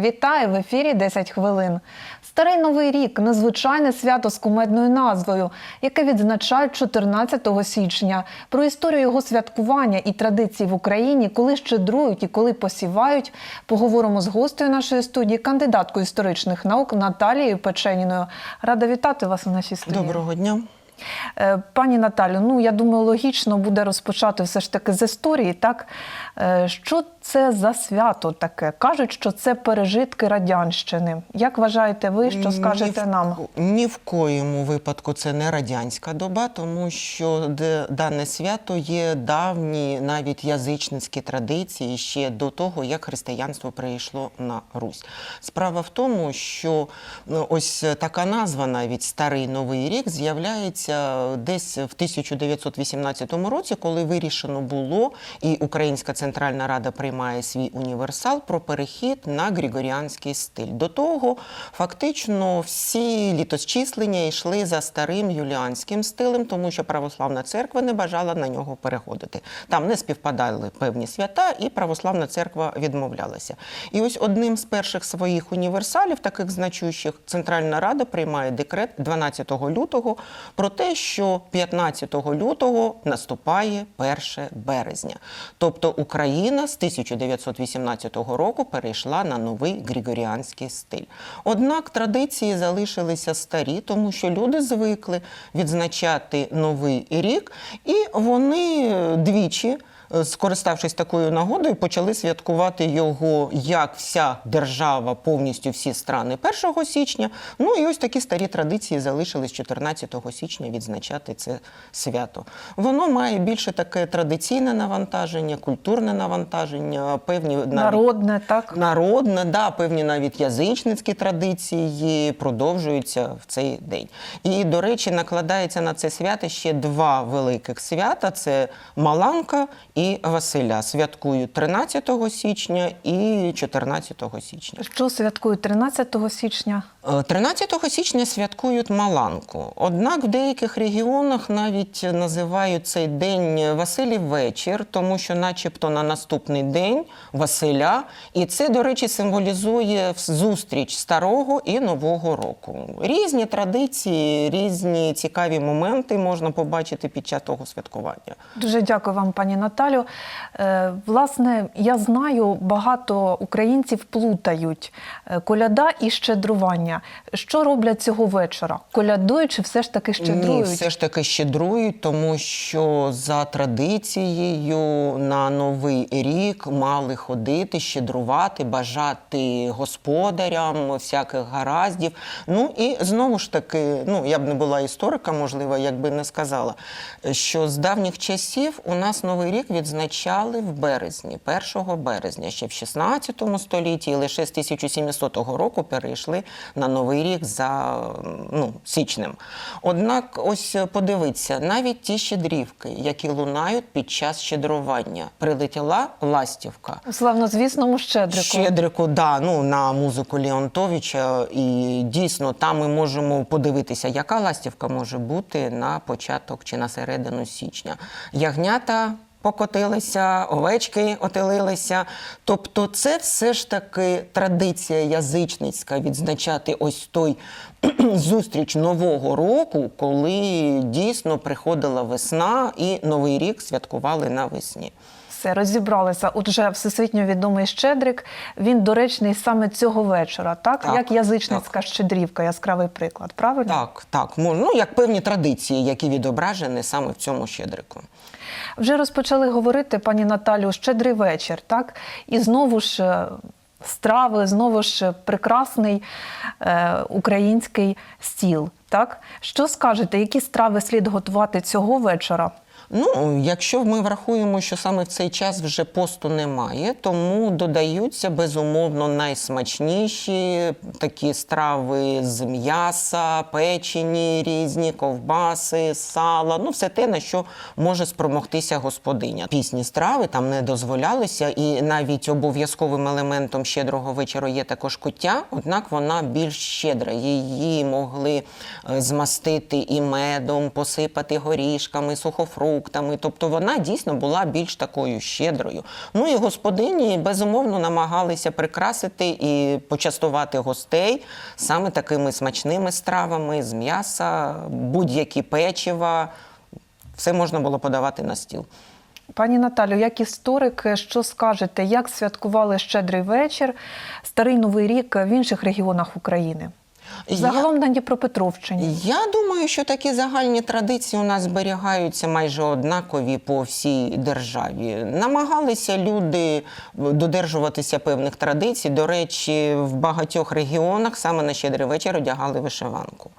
Вітаю в ефірі 10 хвилин. Старий новий рік незвичайне свято з кумедною назвою, яке відзначають 14 січня. Про історію його святкування і традиції в Україні, коли щедрують і коли посівають, поговоримо з гостею нашої студії, кандидаткою історичних наук Наталією Печеніною. Рада вітати вас у нашій студії. Доброго дня. Е, Пані Наталю, ну я думаю, логічно буде розпочати все ж таки з історії. Так що це за свято таке? Кажуть, що це пережитки радянщини. Як вважаєте ви, що скажете ні в, нам? Ні в коєму випадку це не радянська доба, тому що дане свято є давні навіть язичницькі традиції ще до того, як християнство прийшло на Русь. Справа в тому, що ну, ось така назва, навіть Старий Новий рік, з'являється десь в 1918 році, коли вирішено було, і Українська Центральна Рада приймає свій універсал про перехід на григоріанський стиль. До того фактично всі літосчислення йшли за старим юліанським стилем, тому що православна церква не бажала на нього переходити. Там не співпадали певні свята, і православна церква відмовлялася. І ось одним з перших своїх універсалів, таких значущих, Центральна Рада приймає декрет 12 лютого про те, що 15 лютого наступає 1 березня. Тобто Україна з 1918 року перейшла на новий григоріанський стиль. Однак традиції залишилися старі, тому що люди звикли відзначати новий рік, і вони е, двічі. Скориставшись такою нагодою, почали святкувати його як вся держава, повністю всі страни 1 січня. Ну і ось такі старі традиції залишились 14 січня відзначати це свято. Воно має більше таке традиційне навантаження, культурне навантаження, певні навіть Народне, так? Народне, да, певні навіть язичницькі традиції продовжуються в цей день. І, до речі, накладається на це свято ще два великих свята: це Маланка і Василя. Святкують 13 січня і 14 січня. Що святкують 13 січня? Е, 13 січня святкують Маланку. Однак в деяких регіонах навіть називають цей день Василів вечір, тому що, начебто, на наступний день Василя. І це, до речі, символізує зустріч старого і нового року. Різні традиції, різні цікаві моменти можна побачити під час того святкування. Дуже дякую вам, пані Наталю. Е, власне, я знаю, багато українців плутають е, коляда і щедрування. Що роблять цього вечора? Колядують чи все ж таки щедрують? Ні, все ж таки щедрують, тому що за традицією на новий рік мали ходити, щедрувати, бажати господарям всяких гараздів. Ну і знову ж таки, ну я б не була істориком, можливо, якби не сказала, що з давніх часів у нас новий рік відзначали в березні, 1 березня, ще в 16 столітті, і лише з 1700 року перейшли на новий рік за ну, січнем. Однак, ось подивіться, навіть ті щедрівки, які лунають під час щедрування, прилетіла ластівка. У славнозвісному щедрику. Щедрику, да, ну на музику Леонтовича, і дійсно там ми можемо подивитися, яка ластівка може бути на початок чи на середину січня. Ягнята. Покотилися, овечки отелилися. Тобто, це все ж таки традиція язичницька відзначати ось той зустріч нового року, коли дійсно приходила весна і новий рік святкували навесні. Все розібралися. Отже, всесвітньо відомий щедрик. Він доречний саме цього вечора, так, Так, як язичницька щедрівка, яскравий приклад. Правильно? Так, так. Ну, як певні традиції, які відображені саме в цьому щедрику. Вже розпочали говорити, пані Наталю, щедрий вечір, так? І знову ж е, страви, знову ж прекрасний е, український стіл. Так? Що скажете, які страви слід готувати цього вечора? Ну, якщо ми врахуємо, що саме в цей час вже посту немає, тому додаються безумовно найсмачніші такі страви з м'яса, печені різні, ковбаси, сала, ну все те, на що може спромогтися господиня. Пісні страви там не дозволялися, і навіть обов'язковим елементом щедрого вечора є також куття, однак вона більш щедра. Її могли е, змастити і медом, посипати горішками, сухофруктами. Фруктами. Тобто вона дійсно була більш такою щедрою. Ну і господині безумовно намагалися прикрасити і почастувати гостей саме такими смачними стравами з м'яса, будь-які печива. Все можна було подавати на стіл. Пані Наталю, як історик, що скажете, як святкували щедрий вечір, старий новий рік в інших регіонах України? Загалом на Дніпропетровщині. Я думаю, що такі загальні традиції у нас зберігаються майже однакові по всій державі. Намагалися люди додержуватися певних традицій. До речі, в багатьох регіонах саме на щедрий вечір одягали вишиванку.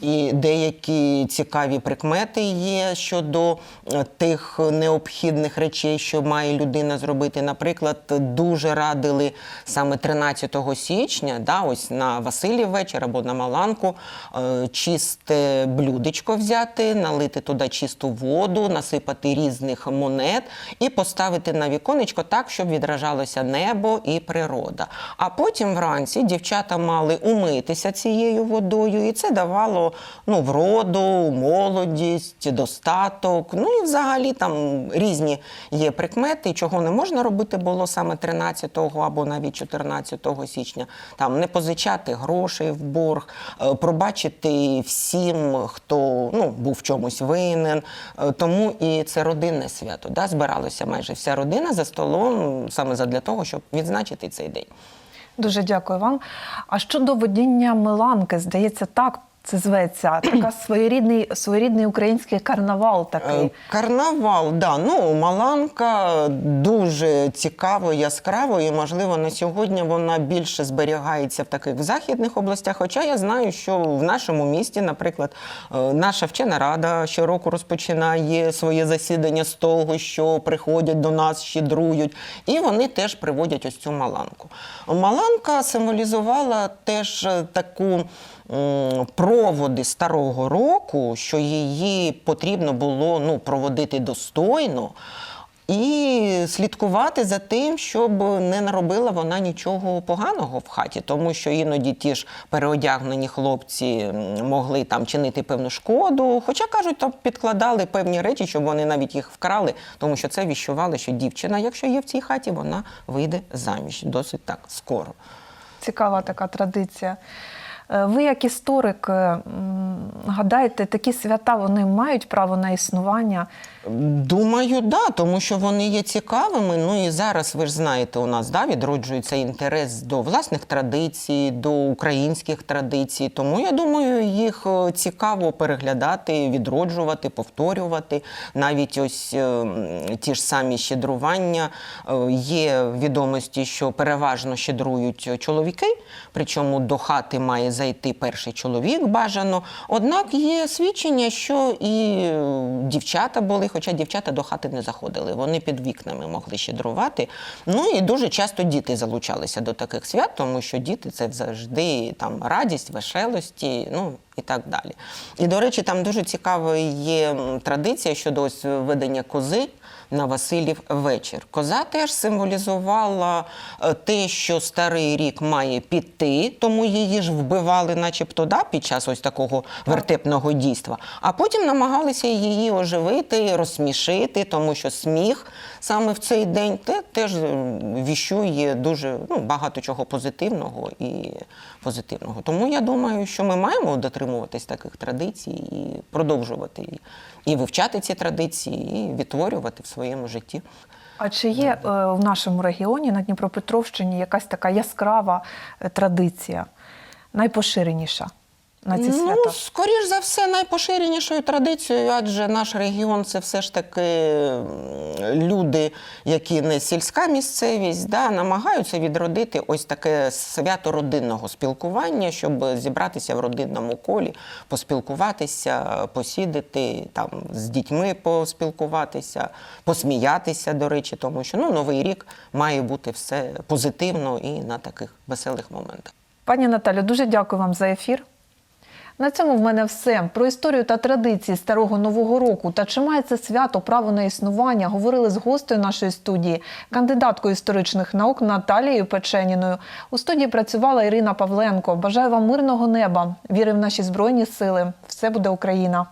І деякі цікаві прикмети є щодо е, тих необхідних речей, що має людина зробити. Наприклад, дуже радили саме 13 січня, да, ось на Василів вечір або на Маланку, е, чисте блюдечко взяти, налити туди чисту воду, насипати різних монет і поставити на віконечко так, щоб відражалося небо і природа. А потім вранці дівчата мали умитися цією водою, і це давало ну, вроду, молодість, достаток. Ну і взагалі там різні є прикмети, чого не можна робити було саме 13 або навіть 14 січня. Там не позичати грошей в борг, е, пробачити всім, хто ну, був в чомусь винен. Е, Тому і це родинне свято. Да? Збиралася майже вся родина за столом саме задля того, щоб відзначити цей день. Дуже дякую вам. А щодо водіння Миланки, здається, так це зветься. Така своєрідний, своєрідний український карнавал такий. Е, Карнавал, да. Ну, Маланка дуже цікаво, яскраво, і можливо на сьогодні вона більше зберігається в таких західних областях. Хоча я знаю, що в нашому місті, наприклад, е, наша вчена рада щороку розпочинає своє засідання з того, що приходять до нас, щедрують, і вони теж приводять ось цю маланку. Маланка символізувала теж е, таку проводи старого року, що її потрібно було ну, проводити достойно. І слідкувати за тим, щоб не наробила вона нічого поганого в хаті, тому що іноді ті ж переодягнені хлопці могли там чинити певну шкоду. Хоча кажуть, там підкладали певні речі, щоб вони навіть їх вкрали, тому що це віщували, що дівчина, якщо є в цій хаті, вона вийде заміж досить так скоро. Цікава така традиція. Е, Ви, як історик, е, гадаєте, такі свята вони мають право на існування? Думаю, да, тому що вони є цікавими. Ну і зараз ви ж знаєте, у нас да, відроджується інтерес до власних традицій, до українських традицій. Тому я думаю, їх е, цікаво переглядати, відроджувати, повторювати. Навіть ось ті ж самі щедрування. Є відомості, що переважно щедрують чоловіки, причому до хати має зайти перший чоловік бажано. Однак є свідчення, що і е, дівчата були, хоча дівчата до хати не заходили. Вони під вікнами могли щедрувати. Ну і дуже часто діти залучалися до таких свят, тому що діти це завжди там радість, веселості, ну і так далі. І, до речі, там дуже цікава є традиція щодо ось ведення кози на Василів вечір. Коза теж символізувала е, те, що старий рік має піти, тому її ж вбивали, начебто, да, під час ось такого вертепного дійства. А потім намагалися її оживити, розсмішити, тому що сміх саме в цей день те, теж віщує дуже ну, багато чого позитивного і позитивного. Тому я думаю, що ми маємо дотримуватись таких традицій і продовжувати і, і вивчати ці традиції, і відтворювати в своєму житті. А чи є е, в нашому регіоні на Дніпропетровщині якась така яскрава е, традиція, найпоширеніша на ці ну, скоріш за все, найпоширенішою традицією, адже наш регіон це все ж таки люди, які не сільська місцевість, да, намагаються відродити ось таке свято родинного спілкування, щоб зібратися в родинному колі, поспілкуватися, посідати там з дітьми, поспілкуватися, посміятися, до речі, тому що ну, новий рік має бути все позитивно і на таких веселих моментах. Пані Наталю, дуже дякую вам за ефір. На цьому в мене все. Про історію та традиції старого нового року та чи має це свято право на існування говорили з гостею нашої студії, кандидаткою історичних наук Наталією Печеніною. У студії працювала Ірина Павленко. Бажаю вам мирного неба. Віри в наші збройні сили. Все буде Україна.